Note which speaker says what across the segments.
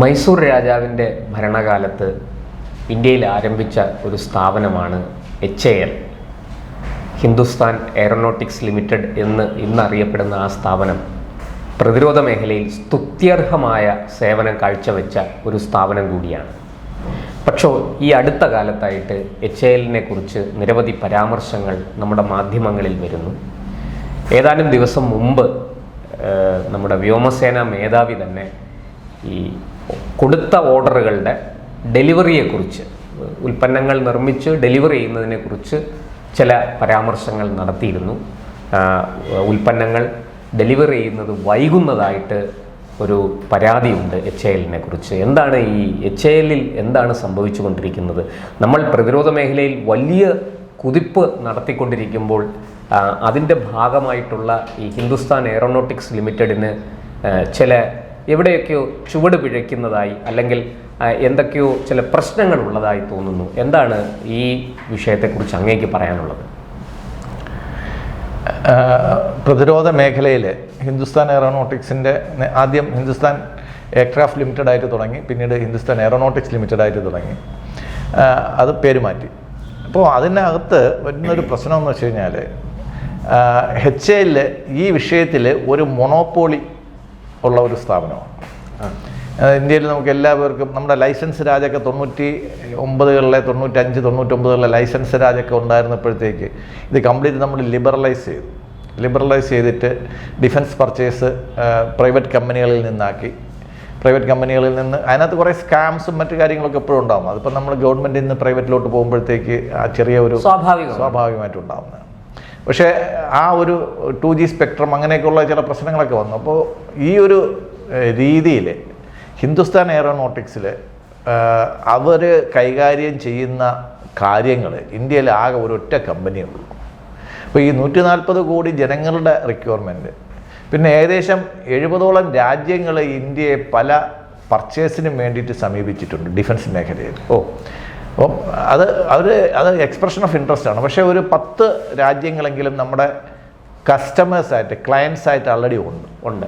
Speaker 1: മൈസൂർ രാജാവിന്റെ ഭരണകാലത്ത് ഇന്ത്യയിൽ ആരംഭിച്ച ഒരു സ്ഥാപനമാണ് H A L. Hindustan Aeronautics Limited എന്ന് ഇന്നറിയപ്പെടുന്ന ആ സ്ഥാപനം പ്രതിരോധ മേഖലയിൽ സ്തുത്യർഹമായ സേവനം കാഴ്ചവെച്ച ഒരു സ്ഥാപനം കൂടിയാണ്. പക്ഷോ ഈ അടുത്ത കാലത്തായിട്ട് എച്ച് എല്ലിനെ കുറിച്ച് നിരവധി പരാമർശങ്ങൾ നമ്മുടെ മാധ്യമങ്ങളിൽ വരുന്നു. ഏതാനും ദിവസം മുമ്പ് നമ്മുടെ വ്യോമസേന മേധാവി തന്നെ ഈ കൊടുത്ത ഓർഡറുകളുടെ ഡെലിവറിയെക്കുറിച്ച് ഉൽപ്പന്നങ്ങൾ നിർമ്മിച്ച് ഡെലിവറി ചെയ്യുന്നതിനെക്കുറിച്ച് ചില പരാമർശങ്ങൾ നടത്തിയിരുന്നു. ഉൽപ്പന്നങ്ങൾ ഡെലിവറി ചെയ്യുന്നത് വൈകുന്നതായിട്ട് ഒരു പരാതിയുണ്ട് എച്ച് എല്ലിനെ കുറിച്ച് എന്താണ് ഈ എച്ച് എല്ലിൽ എന്താണ് സംഭവിച്ചുകൊണ്ടിരിക്കുന്നത്? നമ്മൾ പ്രതിരോധ മേഖലയിൽ വലിയ കുതിപ്പ് നടത്തിക്കൊണ്ടിരിക്കുമ്പോൾ അതിന്റെ ഭാഗമായിട്ടുള്ള ഈ ഹിന്ദുസ്ഥാൻ എയറോനോട്ടിക്സ് ലിമിറ്റഡിന് ചില എവിടെയൊക്കെയോ ചുവട് പിഴയ്ക്കുന്നതായി അല്ലെങ്കിൽ എന്തൊക്കെയോ ചില പ്രശ്നങ്ങൾ ഉള്ളതായി തോന്നുന്നു. എന്താണ് ഈ വിഷയത്തെക്കുറിച്ച് അങ്ങേക്ക് പറയാനുള്ളത്?
Speaker 2: പ്രതിരോധ മേഖലയിൽ ഹിന്ദുസ്ഥാൻ എയറോനോട്ടിക്സിന്റെ ആദ്യം ഹിന്ദുസ്ഥാൻ എയർക്രാഫ്റ്റ് ലിമിറ്റഡ് ആയിട്ട് തുടങ്ങി പിന്നീട് ഹിന്ദുസ്ഥാൻ എയറോനോട്ടിക്സ് ലിമിറ്റഡ് ആയിട്ട് തുടങ്ങി അത് പേര് മാറ്റി. അപ്പോൾ അതിനകത്ത് വരുന്നൊരു പ്രശ്നം എന്ന് വെച്ച് കഴിഞ്ഞാൽ എച്ച് എല്ലിൽ ഈ വിഷയത്തിൽ ഒരു മൊണോപ്പോളി ഉള്ള ഒരു സ്ഥാപനമാണ്. ഇന്ത്യയിൽ നമുക്ക് എല്ലാവർക്കും നമ്മുടെ ലൈസൻസ് രാജൊക്കെ തൊണ്ണൂറ്റി ഒമ്പതുകളിലെ തൊണ്ണൂറ്റഞ്ച് തൊണ്ണൂറ്റൊമ്പതുകളിലെ ലൈസൻസ് രാജൊക്കെ ഉണ്ടായിരുന്നപ്പോഴത്തേക്ക് ഇത് കംപ്ലീറ്റ് നമ്മൾ ലിബറലൈസ് ചെയ്തു. ലിബറലൈസ് ചെയ്തിട്ട് ഡിഫൻസ് പർച്ചേസ് പ്രൈവറ്റ് കമ്പനികളിൽ നിന്നാക്കി. പ്രൈവറ്റ് കമ്പനികളിൽ നിന്ന് അതിനകത്ത് കുറേ സ്കാംസും മറ്റു കാര്യങ്ങളൊക്കെ എപ്പോഴും ഉണ്ടാകും അതിപ്പോൾ നമ്മൾ ഗവൺമെന്റിൽ നിന്ന് പ്രൈവറ്റിലോട്ട് പോകുമ്പോഴത്തേക്ക് ആ ചെറിയ ഒരു സ്വാഭാവികമായിട്ടുണ്ടാകുന്നത് പക്ഷേ ആ ഒരു ടു ജി സ്പെക്ട്രം അങ്ങനെയൊക്കെയുള്ള ചില പ്രശ്നങ്ങളൊക്കെ വന്നു. അപ്പോൾ ഈ ഒരു രീതിയിൽ ഹിന്ദുസ്ഥാൻ എയറോനോട്ടിക്സിൽ അവർ കൈകാര്യം ചെയ്യുന്ന കാര്യങ്ങൾ ഇന്ത്യയിൽ ആകെ ഒരൊറ്റ കമ്പനിയുള്ളൂ അപ്പോൾ ഈ നൂറ്റി നാൽപ്പത് കോടി ജനങ്ങളുടെ റിക്വയർമെന്റ് പിന്നെ ഏകദേശം എഴുപതോളം രാജ്യങ്ങൾ ഇന്ത്യയെ പല പർച്ചേസിനും വേണ്ടിയിട്ട് സമീപിച്ചിട്ടുണ്ട് ഡിഫൻസ് മേഖലയിൽ.
Speaker 1: ഓ
Speaker 2: അപ്പം അത് അവർ അത് എക്സ്പ്രഷൻ ഓഫ് ഇൻട്രസ്റ്റ് ആണ്. പക്ഷേ ഒരു പത്ത് രാജ്യങ്ങളെങ്കിലും നമ്മുടെ കസ്റ്റമേഴ്സായിട്ട് ക്ലയൻസ് ആയിട്ട് ഓൾറെഡി ഉണ്ട്
Speaker 1: ഉണ്ട്.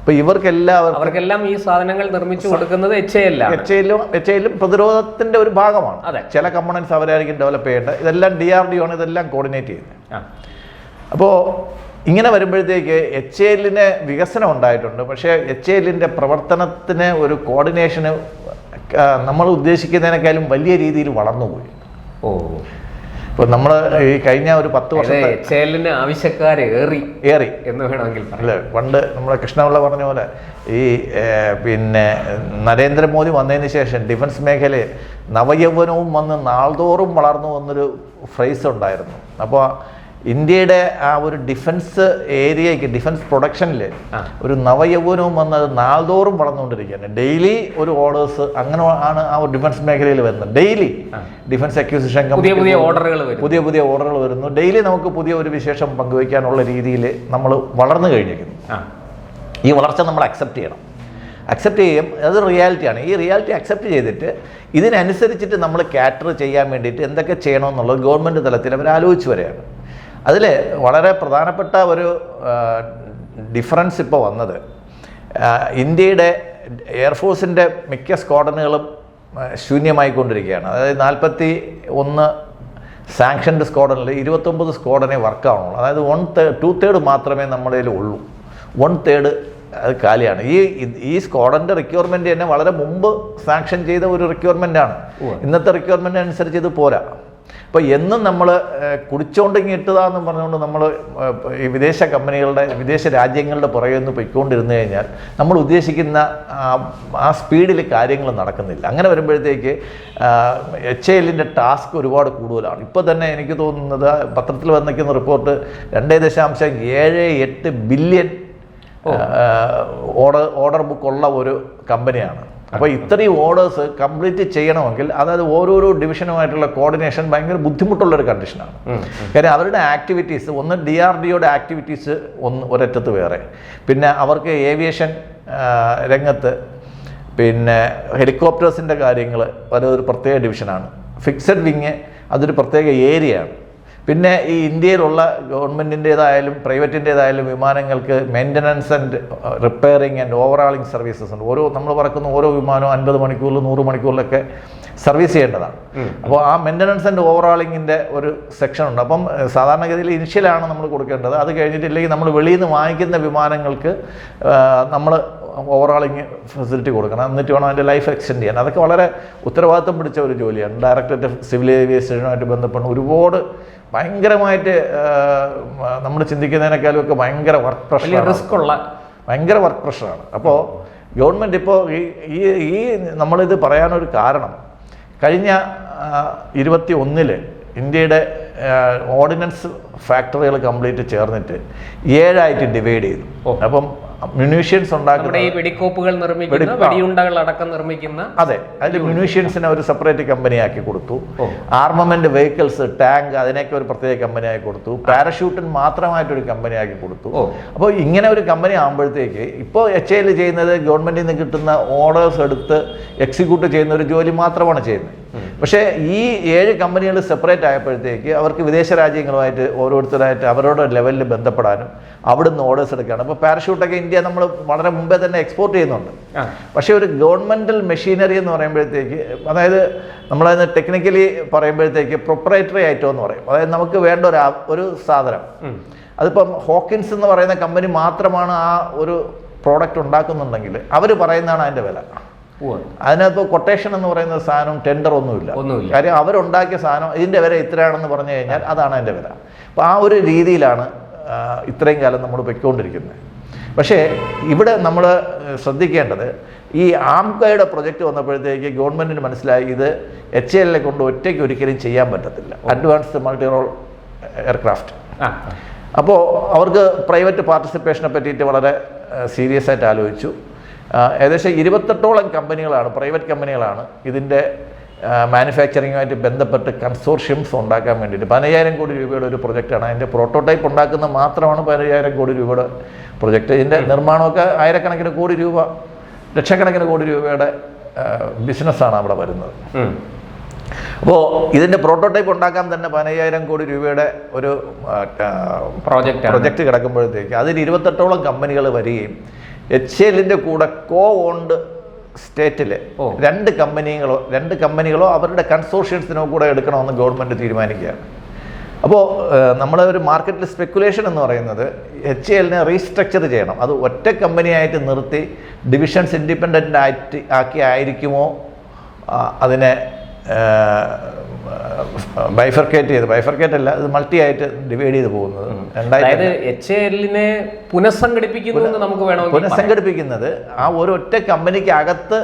Speaker 2: അപ്പോൾ ഇവർക്കെല്ലാവർക്കും
Speaker 1: അവർക്കെല്ലാം ഈ സാധനങ്ങൾ നിർമ്മിച്ചു കൊടുക്കുന്നത് എച്ച് എ എല്ലാണ്
Speaker 2: എച്ച് എല്ലും എച്ച് എല്ലും പ്രതിരോധത്തിന്റെ ഒരു ഭാഗമാണ്.
Speaker 1: അതെ.
Speaker 2: ചില കമ്പണൻസ് അവരായിരിക്കും ഡെവലപ്പ് ചെയ്യേണ്ടത്. ഇതെല്ലാം ഡി ആർ ഡി ആണ് ഇതെല്ലാം കോർഡിനേറ്റ് ചെയ്യുന്നത്. അപ്പോൾ ഇങ്ങനെ വരുമ്പോഴത്തേക്ക് എച്ച് എല്ലിന് വികസനം ഉണ്ടായിട്ടുണ്ട്. പക്ഷേ എച്ച് എല്ലിന്റെ പ്രവർത്തനത്തിന് ഒരു കോർഡിനേഷന് നമ്മൾ ഉദ്ദേശിക്കുന്നതിനേക്കാളും വലിയ രീതിയിൽ വളർന്നുപോയി.
Speaker 1: ഓ.
Speaker 2: ഇപ്പൊ നമ്മൾ ഈ കഴിഞ്ഞ ഒരു പത്ത്
Speaker 1: വർഷം ആവശ്യക്കാരേറി
Speaker 2: ഏറി
Speaker 1: എന്ന് വേണമെങ്കിൽ
Speaker 2: അല്ലെ? പണ്ട് നമ്മുടെ കൃഷ്ണപിള്ള പറഞ്ഞ പോലെ ഈ പിന്നെ നരേന്ദ്രമോദി വന്നതിന് ശേഷം ഡിഫൻസ് മേഖലയിൽ നവയൗവനവും വന്ന് നാൾതോറും വളർന്നു വന്നൊരു ഫ്രേസ് ഉണ്ടായിരുന്നു. അപ്പോൾ ഇന്ത്യയുടെ ആ ഒരു ഡിഫൻസ് ഏരിയയ്ക്ക് ഡിഫൻസ് പ്രൊഡക്ഷനിൽ ഒരു നവയൗവനവും വന്ന് അത് നാൾതോറും വളർന്നുകൊണ്ടിരിക്കുകയാണ്. ഡെയിലി ഒരു ഓർഡേഴ്സ് അങ്ങനെ ആണ് ആ ഒരു ഡിഫൻസ് മേഖലയിൽ വരുന്നത്. ഡെയിലി. ഡിഫൻസ് അക്യൂസിഷൻ
Speaker 1: പുതിയ പുതിയ ഓർഡറുകൾ
Speaker 2: പുതിയ പുതിയ ഓർഡറുകൾ വരുന്നു. ഡെയിലി നമുക്ക് പുതിയ ഒരു വിശേഷം പങ്കുവയ്ക്കാനുള്ള രീതിയിൽ നമ്മൾ വളർന്നു കഴിഞ്ഞിരിക്കുന്നു. ഈ വളർച്ച നമ്മൾ അക്സെപ്റ്റ് ചെയ്യണം. അക്സെപ്റ്റ് ചെയ്യും. അത് റിയാലിറ്റിയാണ് ഈ റിയാലിറ്റി അക്സെപ്റ്റ് ചെയ്തിട്ട് ഇതിനനുസരിച്ചിട്ട് നമ്മൾ കാറ്റർ ചെയ്യാൻ വേണ്ടിയിട്ട് എന്തൊക്കെ ചെയ്യണമെന്നുള്ളത് ഗവൺമെന്റ് തലത്തിൽ അവർ ആലോചിച്ച് വരികയാണ്. അതിൽ വളരെ പ്രധാനപ്പെട്ട ഒരു ഡിഫറൻസ് ഇപ്പോൾ വന്നത്. ഇന്ത്യയുടെ എയർഫോഴ്സിന്റെ മിക്ക സ്ക്വാഡനുകളും ശൂന്യമായിക്കൊണ്ടിരിക്കുകയാണ്. അതായത് നാൽപ്പത്തി ഒന്ന് സാങ്ഷൻഡ് സ്ക്വാഡനിൽ ഇരുപത്തൊമ്പത് സ്ക്വാഡനെ വർക്കാവുള്ളൂ അതായത് വൺ തേ ടു തേർഡ് മാത്രമേ നമ്മുടെ ഉള്ളൂ. വൺ തേർഡ് അത് കാലിയാണ്. ഈ ഈ സ്ക്വാഡന്റെ റിക്വയർമെന്റ് തന്നെ വളരെ മുമ്പ് സാങ്ഷൻ ചെയ്ത ഒരു റിക്വയർമെന്റ് ആണ്. ഇന്നത്തെ റിക്വയർമെന്റ് അനുസരിച്ച് ഇത് പോരാ. അപ്പോൾ എന്നും നമ്മൾ കുടിച്ചോണ്ട് എന്ന് പറഞ്ഞുകൊണ്ട് നമ്മൾ ഈ വിദേശ കമ്പനികളുടെ വിദേശ രാജ്യങ്ങളുടെ പുറകെ ഒന്ന് പൊയ്ക്കൊണ്ടിരുന്നു കഴിഞ്ഞാൽ നമ്മൾ ഉദ്ദേശിക്കുന്ന ആ- സ്പീഡിൽ കാര്യങ്ങൾ നടക്കുന്നില്ല. അങ്ങനെ വരുമ്പോഴത്തേക്ക് എച്ച് എല്ലിന്റെ ടാസ്ക് ഒരുപാട് കൂടുതലാണ്. ഇപ്പോൾ തന്നെ എനിക്ക് തോന്നുന്നത് പത്രത്തിൽ വന്നിരിക്കുന്ന റിപ്പോർട്ട് രണ്ടേ ദശാംശം ഏഴ് എട്ട് ബില്യൺ ഓർഡർ ഓർഡർ ബുക്ക് ഉള്ള ഒരു കമ്പനിയാണ്. അപ്പോൾ ഇത്രയും ഓർഡേഴ്സ് കംപ്ലീറ്റ് ചെയ്യണമെങ്കിൽ അതായത് ഓരോരോ ഡിവിഷനുമായിട്ടുള്ള കോർഡിനേഷൻ ഭയങ്കര ബുദ്ധിമുട്ടുള്ള ഒരു
Speaker 1: കണ്ടീഷനാണ്
Speaker 2: കാര്യം അവരുടെ ആക്ടിവിറ്റീസ് ഒന്ന് ഡി ആർ ഡിയുടെ ആക്ടിവിറ്റീസ് ഒന്ന് ഒരറ്റത്ത് വേറെ. പിന്നെ അവർക്ക് ഏവിയേഷൻ രംഗത്ത് പിന്നെ ഹെലികോപ്റ്റേഴ്സിന്റെ കാര്യങ്ങൾ ഒരു പ്രത്യേക ഡിവിഷനാണ് ഫിക്സഡ് വിങ് അതൊരു പ്രത്യേക ഏരിയയാണ് പിന്നെ ഈ ഇന്ത്യയിലുള്ള ഗവൺമെന്റിന്റേതായാലും പ്രൈവറ്റിന്റേതായാലും വിമാനങ്ങൾക്ക് maintenance and repairing and overhauling services ഉണ്ട്. ഓരോ നമ്മൾ പറക്കുന്ന ഓരോ വിമാനവും അൻപത് മണിക്കൂറിൽ നൂറ് മണിക്കൂറിലൊക്കെ സർവീസ് ചെയ്യേണ്ടതാണ്. അപ്പോൾ ആ മെയിന്റനൻസ് ആൻഡ് ഓവറാളിങ്ങിന്റെ ഒരു സെക്ഷൻ ഉണ്ട്. അപ്പം സാധാരണഗതിയിൽ ഇനിഷ്യലാണ് നമ്മൾ കൊടുക്കേണ്ടത്. അത് കഴിഞ്ഞിട്ടില്ലെങ്കിൽ നമ്മൾ വെളിയിൽ നിന്ന് വാങ്ങിക്കുന്ന വിമാനങ്ങൾക്ക് നമ്മൾ ഓവറാളിങ് ഫെസിലിറ്റി കൊടുക്കണം. എന്നിട്ട് വേണം അതിന്റെ ലൈഫ് എക്സ്റ്റെൻഡ് ചെയ്യാൻ. അതൊക്കെ വളരെ ഉത്തരവാദിത്തം പിടിച്ച ഒരു ജോലിയാണ്. ഡയറക്ടറേറ്റ് സിവിൽ ഏവിയേഷനുമായിട്ട് ബന്ധപ്പെട്ട് ഒരുപാട് ഭയങ്കരമായിട്ട് നമ്മൾ ചിന്തിക്കുന്നതിനേക്കാളും ഒക്കെ ഭയങ്കര വർക്ക് പ്രഷർ
Speaker 1: റിസ്ക് ഉള്ള
Speaker 2: ഭയങ്കര വർക്ക് പ്രഷറാണ് അപ്പോൾ ഗവൺമെന്റ് ഇപ്പോൾ ഈ ഈ ഈ നമ്മളിത് പറയാനൊരു കാരണം. കഴിഞ്ഞ ഇരുപത്തി ഒന്നിൽ ഇന്ത്യയുടെ ഓർഡിനൻസ് ഫാക്ടറികൾ കംപ്ലീറ്റ് ചേർന്നിട്ട് ഏഴായിട്ട് ഡിവൈഡ് ചെയ്തു. അപ്പം മ്യൂണീഷ്യൻസ് ഉണ്ടാക്കുന്ന
Speaker 1: ഈ വെടിക്കോപ്പുകൾ നിർമ്മിക്കുന്ന
Speaker 2: വെടി-
Speaker 1: വെടിയുണ്ടകൾ അടക്കം നിർമ്മിക്കുന്ന
Speaker 2: അതെ. അതിൽ മ്യൂണീഷ്യൻസിനെ ഒരു സെപ്പറേറ്റ് കമ്പനിയാക്കി കൊടുത്തു. ആർമമെന്റ് വെഹിക്കിൾസ് ടാങ്ക് അതിനൊക്കെ ഒരു പ്രത്യേക കമ്പനിയാക്കി കൊടുത്തു. പാരഷൂട്ടിന് മാത്രമായിട്ടൊരു കമ്പനിയാക്കി കൊടുത്തു. അപ്പോൾ ഇങ്ങനെ ഒരു കമ്പനി ആകുമ്പോഴത്തേക്ക് ഇപ്പോൾ എച്ച് ഐയിൽ ചെയ്യുന്നത് ഗവൺമെന്റിൽ നിന്ന് കിട്ടുന്ന ഓർഡേഴ്സ് എടുത്ത് എക്സിക്യൂട്ട് ചെയ്യുന്ന ഒരു ജോലി മാത്രമാണ് ചെയ്യുന്നത്. പക്ഷേ ഈ ഏഴ് കമ്പനികൾ സെപ്പറേറ്റ് ആയപ്പോഴത്തേക്ക് അവർക്ക് വിദേശ രാജ്യങ്ങളുമായിട്ട് ഓരോരുത്തരായിട്ട് അവരുടെ ലെവലിൽ ബന്ധപ്പെടാനും അവിടുന്ന് ഓർഡേഴ്സ് എടുക്കാനും. അപ്പോൾ പാരഷൂട്ടൊക്കെ ഇന്ത്യ നമ്മൾ വളരെ മുമ്പേ തന്നെ എക്സ്പോർട്ട് ചെയ്യുന്നുണ്ട്. പക്ഷേ ഒരു ഗവൺമെന്റൽ മെഷീനറി എന്ന് പറയുമ്പോഴത്തേക്ക് അതായത് നമ്മളതിന് ടെക്നിക്കലി പറയുമ്പോഴത്തേക്ക് പ്രൊപ്പറേറ്ററി ഐറ്റം എന്ന് പറയും. അതായത് നമുക്ക് വേണ്ട ഒരു ഒരു സാധനം. അതിപ്പം ഹോക്കിൻസ് എന്ന് പറയുന്ന കമ്പനി മാത്രമാണ് ആ ഒരു പ്രോഡക്റ്റ് ഉണ്ടാക്കുന്നുണ്ടെങ്കിൽ അവർ പറയുന്നതാണ് അതിന്റെ വില. അതിനകത്ത് കൊട്ടേഷൻ എന്ന് പറയുന്ന സാധനം ടെൻഡർ ഒന്നുമില്ല.
Speaker 1: ഒന്നുമില്ല.
Speaker 2: കാര്യം അവരുണ്ടാക്കിയ സാധനം ഇതിന്റെ വില ഇത്രയാണെന്ന് പറഞ്ഞു കഴിഞ്ഞാൽ അതാണ് അതിന്റെ വില. അപ്പോൾ ആ ഒരു രീതിയിലാണ് ഇത്രയും കാലം നമ്മൾ പൊയ്ക്കൊണ്ടിരിക്കുന്നത്. പക്ഷേ ഇവിടെ നമ്മൾ ശ്രദ്ധിക്കേണ്ടത് ഈ ആംകയുടെ പ്രൊജക്റ്റ് വന്നപ്പോഴത്തേക്ക് ഗവൺമെന്റിന് മനസ്സിലായി ഇത് എച്ച് എല്ലിനെ കൊണ്ട് ഒറ്റയ്ക്ക് ഒരിക്കലും ചെയ്യാൻ പറ്റത്തില്ല. അഡ്വാൻസ്ഡ് മൾട്ടി റോൾ എയർക്രാഫ്റ്റ് അപ്പോൾ അവർക്ക് പ്രൈവറ്റ് പാർട്ടിസിപ്പേഷനെ പറ്റിയിട്ട് വളരെ സീരിയസ് ആയിട്ട് ആലോചിച്ചു. ഏകദേശം ഇരുപത്തെട്ടോളം കമ്പനികളാണ് പ്രൈവറ്റ് കമ്പനികളാണ് ഇതിന്റെ മാനുഫാക്ചറിങ്ങുമായിട്ട് ബന്ധപ്പെട്ട് കൺസോർഷ്യംസ് ഉണ്ടാക്കാൻ വേണ്ടിയിട്ട്. പതിനയ്യായിരം കോടി രൂപയുടെ ഒരു പ്രൊജക്റ്റാണ്. അതിന്റെ പ്രോട്ടോടൈപ്പ് ഉണ്ടാക്കുന്ന മാത്രമാണ് പതിനയ്യായിരം കോടി രൂപയുടെ പ്രൊജക്റ്റ്. ഇതിന്റെ നിർമ്മാണമൊക്കെ ആയിരക്കണക്കിന് കോടി രൂപ ലക്ഷക്കണക്കിന് കോടി രൂപയുടെ ബിസിനസ്സാണ് അവിടെ വരുന്നത്. അപ്പോൾ ഇതിന്റെ പ്രോട്ടോടൈപ്പ് ഉണ്ടാക്കാൻ തന്നെ പതിനയ്യായിരം കോടി രൂപയുടെ ഒരു
Speaker 1: പ്രോജക്റ്റ്.
Speaker 2: പ്രൊജക്റ്റ് കിടക്കുമ്പോഴത്തേക്ക് അതിൽ ഇരുപത്തെട്ടോളം കമ്പനികൾ വരികയും എച്ച് എല്ലിന്റെ കൂടെ കോ ഓൺഡ് സ്റ്റേറ്റിൽ രണ്ട് കമ്പനികളോ രണ്ട് കമ്പനികളോ അവരുടെ കൺസോർഷ്യൻസിനോ കൂടെ എടുക്കണമെന്ന് ഗവൺമെന്റ് തീരുമാനിക്കുകയാണ്. അപ്പോൾ നമ്മളെ ഒരു മാർക്കറ്റിൽ സ്പെക്കുലേഷൻ എന്ന് പറയുന്നത് എച്ച് എല്ലിനെ റീസ്ട്രക്ചർ ചെയ്യണം. അത് ഒറ്റ കമ്പനിയായിട്ട് നിർത്തി ഡിവിഷൻസ് ഇൻഡിപെൻഡന്റ് ആയിട്ട് ആക്കി ആയിരിക്കുമോ? അതിനെ ബൈഫർക്കേറ്റ് ചെയ്ത് ബൈഫർക്കേറ്റ് അല്ല ഇത് മൾട്ടി ആയിട്ട് ഡിവൈഡ് ചെയ്ത് പോകുന്നത്
Speaker 1: എച്ച് എല്ലിനെ പുനഃസംഘടിപ്പിക്കുന്നു എന്ന് നമുക്ക്.
Speaker 2: പുനഃസംഘടിപ്പിക്കുന്നത് ആ ഒരു ഒറ്റ കമ്പനിക്ക് അകത്ത്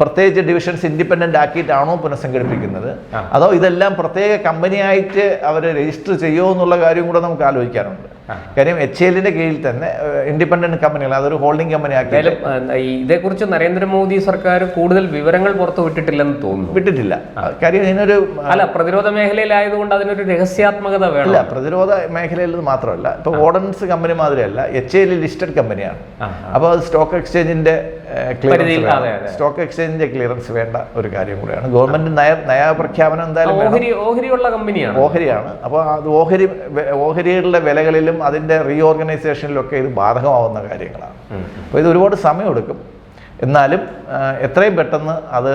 Speaker 2: പ്രത്യേകിച്ച് ഡിവിഷൻസ് ഇൻഡിപെൻഡന്റ് ആക്കിയിട്ടാണോ പുനഃസംഘടിപ്പിക്കുന്നത്. അതോ ഇതെല്ലാം പ്രത്യേക കമ്പനിയായിട്ട് അവർ രജിസ്റ്റർ ചെയ്യുമോ എന്നുള്ള കാര്യം കൂടെ നമുക്ക് ആലോചിക്കാനുണ്ട്
Speaker 1: ആ.
Speaker 2: കാര്യം എച്ച് എല്ലിന്റെ കീഴിൽ തന്നെ ഇൻഡിപെൻഡന്റ് കമ്പനികൾ അതൊരു ഹോൾഡിംഗ് കമ്പനി ആക്കി
Speaker 1: ഇതേക്കുറിച്ച് നരേന്ദ്രമോദി സർക്കാർ കൂടുതൽ വിവരങ്ങൾ പുറത്തു വിട്ടിട്ടില്ലെന്ന് തോന്നുന്നു.
Speaker 2: വിട്ടിട്ടില്ല. കാര്യം ഇതിനൊരു
Speaker 1: അല്ല പ്രതിരോധ മേഖലയിലായതുകൊണ്ട് അതിനൊരു രഹസ്യാത്മകത വേണം.
Speaker 2: പ്രതിരോധ മേഖലയിൽ മാത്രമല്ല. ഇപ്പൊ ഓർഡനൻസ് കമ്പനി മാതിരിയല്ല എച്ച് എയിൽ ലിസ്റ്റഡ് കമ്പനിയാണ്
Speaker 1: അപ്പൊ
Speaker 2: അപ്പോൾ അത് സ്റ്റോക്ക് എക്സ്ചേഞ്ചിന്റെ
Speaker 1: ക്ലിയറൻസ്.
Speaker 2: സ്റ്റോക്ക് എക്സ്ചേഞ്ചിന്റെ ക്ലിയറൻസ് വേണ്ട ഒരു കാര്യം കൂടിയാണ്. ഗവൺമെന്റ് നയ നയപ്രഖ്യാപനം എന്തായാലും
Speaker 1: ഓഹരി ഓഹരിയുള്ള കമ്പനിയാണ്
Speaker 2: ഓഹരിയാണ്. അപ്പോൾ അത് ഓഹരി ഓഹരികളുടെ വിലകളിലും അതിന്റെ അതിന്റെ റീഓർഗനൈസേഷനിലൊക്കെ ഇത് ബാധകമാവുന്ന കാര്യങ്ങളാണ്. അപ്പോൾ ഇത് ഒരുപാട് സമയമെടുക്കും. എന്നാലും എത്രയും പെട്ടെന്ന് അത്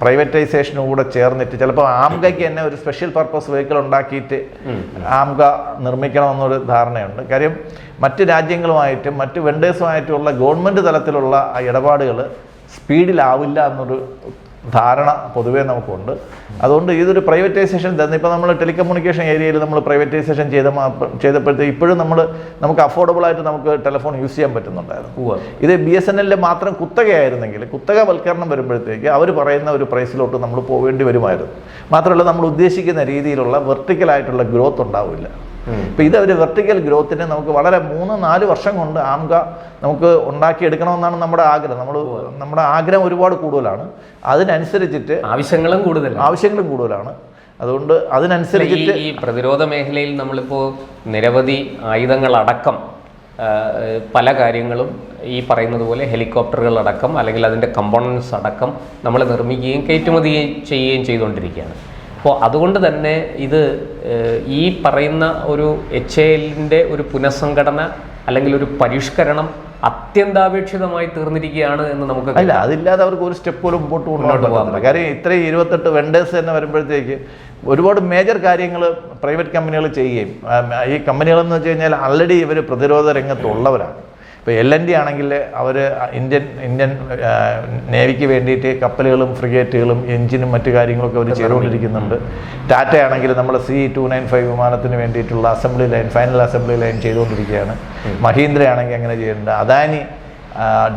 Speaker 2: പ്രൈവറ്റൈസേഷനുകൂടെ ചേർന്നിട്ട് ചിലപ്പോൾ ആംഗയ്ക്ക് തന്നെ ഒരു സ്പെഷ്യൽ പർപ്പസ് വെഹിക്കിൾ ഉണ്ടാക്കിയിട്ട് ആംഗ നിർമ്മിക്കണമെന്നൊരു ധാരണയുണ്ട്. കാര്യം മറ്റ് രാജ്യങ്ങളുമായിട്ടും മറ്റ് വെണ്ടേഴ്സുമായിട്ടുള്ള ഗവൺമെന്റ് തലത്തിലുള്ള ആ ഇടപാടുകൾ സ്പീഡിലാവില്ല എന്നൊരു ധാരണ പൊതുവേ നമുക്കുണ്ട് അതുകൊണ്ട് ഇതൊരു പ്രൈവറ്റൈസേഷൻ തന്നെ ഇപ്പോൾ നമ്മൾ ടെലികമ്മ്യൂണിക്കേഷൻ ഏരിയയിൽ നമ്മൾ പ്രൈവറ്റൈസേഷൻ ചെയ്ത ചെയ്തപ്പോഴത്തെ ചെയ്തപ്പോഴത്തേക്ക് ഇപ്പോഴും നമ്മൾ നമുക്ക് അഫോർഡബിൾ ആയിട്ട് നമുക്ക് ടെലിഫോൺ യൂസ് ചെയ്യാൻ പറ്റുന്നുണ്ടായിരുന്നു. ഇത് ബി എസ് എൻ എല്ലിൽ മാത്രം കുത്തകയായിരുന്നെങ്കിൽ കുത്തകവൽക്കരണം വരുമ്പോഴത്തേക്ക് അവർ പറയുന്ന ഒരു പ്രൈസിലോട്ട് നമ്മൾ പോവേണ്ടി വരുമായിരുന്നു മാത്രമല്ല നമ്മൾ ഉദ്ദേശിക്കുന്ന രീതിയിലുള്ള വെർട്ടിക്കലായിട്ടുള്ള ഗ്രോത്ത് ഉണ്ടാവില്ല. ഇപ്പം ഇത് ഒരു വെർട്ടിക്കൽ ഗ്രോത്തിന് നമുക്ക് വളരെ മൂന്ന് നാല് വർഷം കൊണ്ട് ആംഗ നമുക്ക് ഉണ്ടാക്കിയെടുക്കണമെന്നാണ് നമ്മുടെ ആഗ്രഹം. നമ്മൾ നമ്മുടെ ആഗ്രഹം ഒരുപാട് കൂടുതലാണ്. അതിനനുസരിച്ചിട്ട്
Speaker 1: ആവശ്യങ്ങളും കൂടുതൽ
Speaker 2: ആവശ്യങ്ങളും കൂടുതലാണ്. അതുകൊണ്ട് അതിനനുസരിച്ചിട്ട്
Speaker 1: ഈ പ്രതിരോധ മേഖലയിൽ നമ്മളിപ്പോ നിരവധി ആയുധങ്ങളടക്കം പല കാര്യങ്ങളും ഈ പറയുന്നത് പോലെ ഹെലികോപ്റ്ററുകൾ അടക്കം അല്ലെങ്കിൽ അതിന്റെ കമ്പോണൻസ് അടക്കം നമ്മൾ നിർമ്മിക്കുകയും കയറ്റുമതി ചെയ്യുകയും ചെയ്തുകൊണ്ടിരിക്കുകയാണ്. അപ്പോൾ അതുകൊണ്ട് തന്നെ ഇത് ഈ പറയുന്ന ഒരു എച്ച് എ എല്ലിന്റെ ഒരു പുനഃസംഘടന അല്ലെങ്കിൽ ഒരു പരിഷ്കരണം അത്യന്താപേക്ഷിതമായി തീർന്നിരിക്കുകയാണ് എന്ന് നമുക്ക്
Speaker 2: അല്ല അതില്ലാതെ അവർക്ക് ഒരു സ്റ്റെപ്പ് പോലും മുമ്പോട്ട് കൊണ്ടുപോകാൻ പറ്റില്ല. കാര്യം ഇത്രയും ഇരുപത്തെട്ട് വെണ്ടേഴ്സ് തന്നെ വരുമ്പോഴത്തേക്ക് ഒരുപാട് മേജർ കാര്യങ്ങൾ പ്രൈവറ്റ് കമ്പനികൾ ചെയ്യുകയും ഈ കമ്പനികളെന്ന് വെച്ച് കഴിഞ്ഞാൽ ആൾറെഡി ഇവർ പ്രതിരോധ രംഗത്തുള്ളവരാണ്. ഇപ്പോൾ എൽ എൻ ഡി ആണെങ്കിൽ അവർ ഇന്ത്യൻ ഇന്ത്യൻ നേവിക്ക് വേണ്ടിയിട്ട് കപ്പലുകളും ഫ്രിഗേറ്റുകളും എഞ്ചിനും മറ്റു കാര്യങ്ങളൊക്കെ അവർ ചെയ്തുകൊണ്ടിരിക്കുന്നുണ്ട്. ടാറ്റ ആണെങ്കിൽ നമ്മൾ സി ടു നയൻ ഫൈവ് വിമാനത്തിന് വേണ്ടിയിട്ടുള്ള assembly line final assembly line ചെയ്തുകൊണ്ടിരിക്കുകയാണ്. മഹീന്ദ്ര ആണെങ്കിൽ അങ്ങനെ ചെയ്യുന്നുണ്ട് അദാനി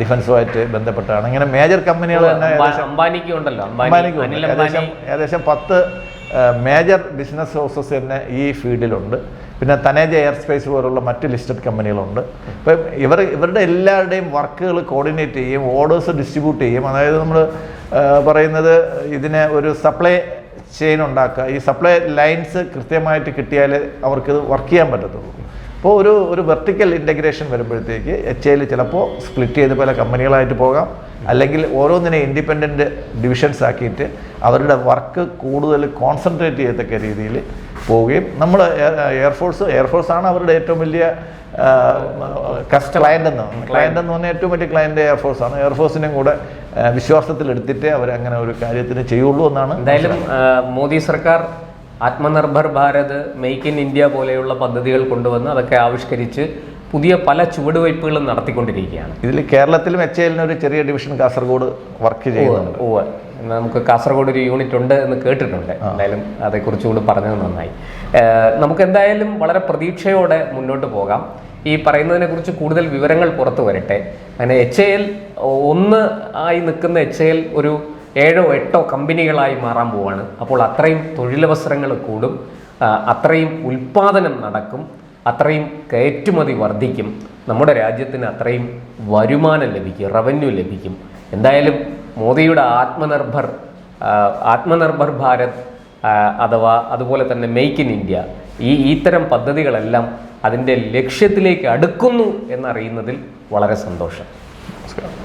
Speaker 2: ഡിഫൻസുമായിട്ട് ബന്ധപ്പെട്ടാണ്. ഇങ്ങനെ മേജർ കമ്പനികൾ തന്നെ
Speaker 1: അംബാനിക്ക് ഉണ്ടല്ലോ.
Speaker 2: അംബാനിക്ക് ഏകദേശം ഏകദേശം പത്ത് മേജർ ബിസിനസ് ഹൗസസ് തന്നെ ഈ ഫീൽഡിലുണ്ട് പിന്നെ തനേജ എയർസ്പേസ് പോലുള്ള മറ്റ് ലിസ്റ്റഡ് കമ്പനികളുണ്ട്. ഇപ്പം ഇവർ ഇവരുടെ എല്ലാവരുടെയും വർക്കുകൾ കോർഡിനേറ്റ് ചെയ്യും ഓർഡേഴ്സ് ഡിസ്ട്രിബ്യൂട്ട് ചെയ്യും. അതായത് നമ്മൾ പറയുന്നത് ഇതിനെ ഒരു സപ്ലൈ ചെയിൻ ഉണ്ടാക്കുക. ഈ സപ്ലൈ ലൈൻസ് കൃത്യമായിട്ട് കിട്ടിയാൽ അവർക്ക് വർക്ക് ചെയ്യാൻ പറ്റത്തുള്ളൂ. അപ്പോൾ ഒരു ഒരു വെർട്ടിക്കൽ ഇന്റഗ്രേഷൻ വരുമ്പോഴത്തേക്ക് എച്ച് ഐയിൽ ചിലപ്പോൾ സ്പ്ലിറ്റ് ചെയ്ത് പല കമ്പനികളായിട്ട് പോകാം. അല്ലെങ്കിൽ ഓരോന്നിനെ ഇൻഡിപെൻഡന്റ് ഡിവിഷൻസ് ആക്കിയിട്ട് അവരുടെ വർക്ക് കൂടുതൽ കോൺസെൻട്രേറ്റ് ചെയ്യത്തക്ക രീതിയിൽ പോവുകയും നമ്മൾ എയർഫോഴ്സ് എയർഫോഴ്സാണ് ആണ് അവരുടെ ഏറ്റവും വലിയ കസ്റ്റ് ക്ലയന്റ് എന്ന് ക്ലയന്റ് എന്ന് പറഞ്ഞാൽ ഏറ്റവും വലിയ ക്ലയന്റ് എയർഫോഴ്സാണ് ആണ്. എയർഫോഴ്സിനെയും കൂടെ വിശ്വാസത്തിലെടുത്തിട്ട് അങ്ങനെ ഒരു കാര്യത്തിന് ചെയ്യുള്ളൂ എന്നാണ്
Speaker 1: എന്തായാലും മോദി സർക്കാർ Atmanirbhar Bharat make in India പോലെയുള്ള പദ്ധതികൾ കൊണ്ടുവന്ന് അതൊക്കെ ആവിഷ്കരിച്ച് പുതിയ പല ചുവടുവയ്പ്പുകളും നടത്തിക്കൊണ്ടിരിക്കുകയാണ്.
Speaker 2: ഇതിൽ കേരളത്തിലും എച്ച് എല്ലിന് ഒരു ചെറിയ ഡിവിഷൻ കാസർഗോഡ് വർക്ക് ചെയ്യുന്നുണ്ട്.
Speaker 1: ഓ നമുക്ക് കാസർഗോഡ് ഒരു യൂണിറ്റ് ഉണ്ട് എന്ന് കേട്ടിട്ടുണ്ട്. എന്തായാലും അതേക്കുറിച്ച് കൂടി പറഞ്ഞത് നന്നായി. നമുക്ക് എന്തായാലും വളരെ പ്രതീക്ഷയോടെ മുന്നോട്ട് പോകാം. ഈ പറയുന്നതിനെ കുറിച്ച് കൂടുതൽ വിവരങ്ങൾ പുറത്തു വരട്ടെ. അങ്ങനെ എച്ച് എൽ ഒന്ന് ആയി നിൽക്കുന്ന എച്ച് എൽ ഒരു ഏഴോ എട്ടോ കമ്പനികളായി മാറാൻ പോവാണ്. അപ്പോൾ അത്രയും തൊഴിലവസരങ്ങൾ കൂടും. അത്രയും ഉൽപാദനം നടക്കും. അത്രയും കയറ്റുമതി വർദ്ധിക്കും. നമ്മുടെ രാജ്യത്തിന് അത്രയും വരുമാനം ലഭിക്കും റവന്യൂ ലഭിക്കും. എന്തായാലും മോദിയുടെ ആത്മനിർഭർ ആത്മനിർഭർ ഭാരത് അഥവാ അതുപോലെ തന്നെ മെയ്ക്ക് ഇൻ ഇന്ത്യ ഈ ഇത്തരം പദ്ധതികളെല്ലാം അതിന്റെ ലക്ഷ്യത്തിലേക്ക് അടുക്കുന്നു എന്നറിയുന്നതിൽ വളരെ സന്തോഷം.
Speaker 2: നമസ്കാരം.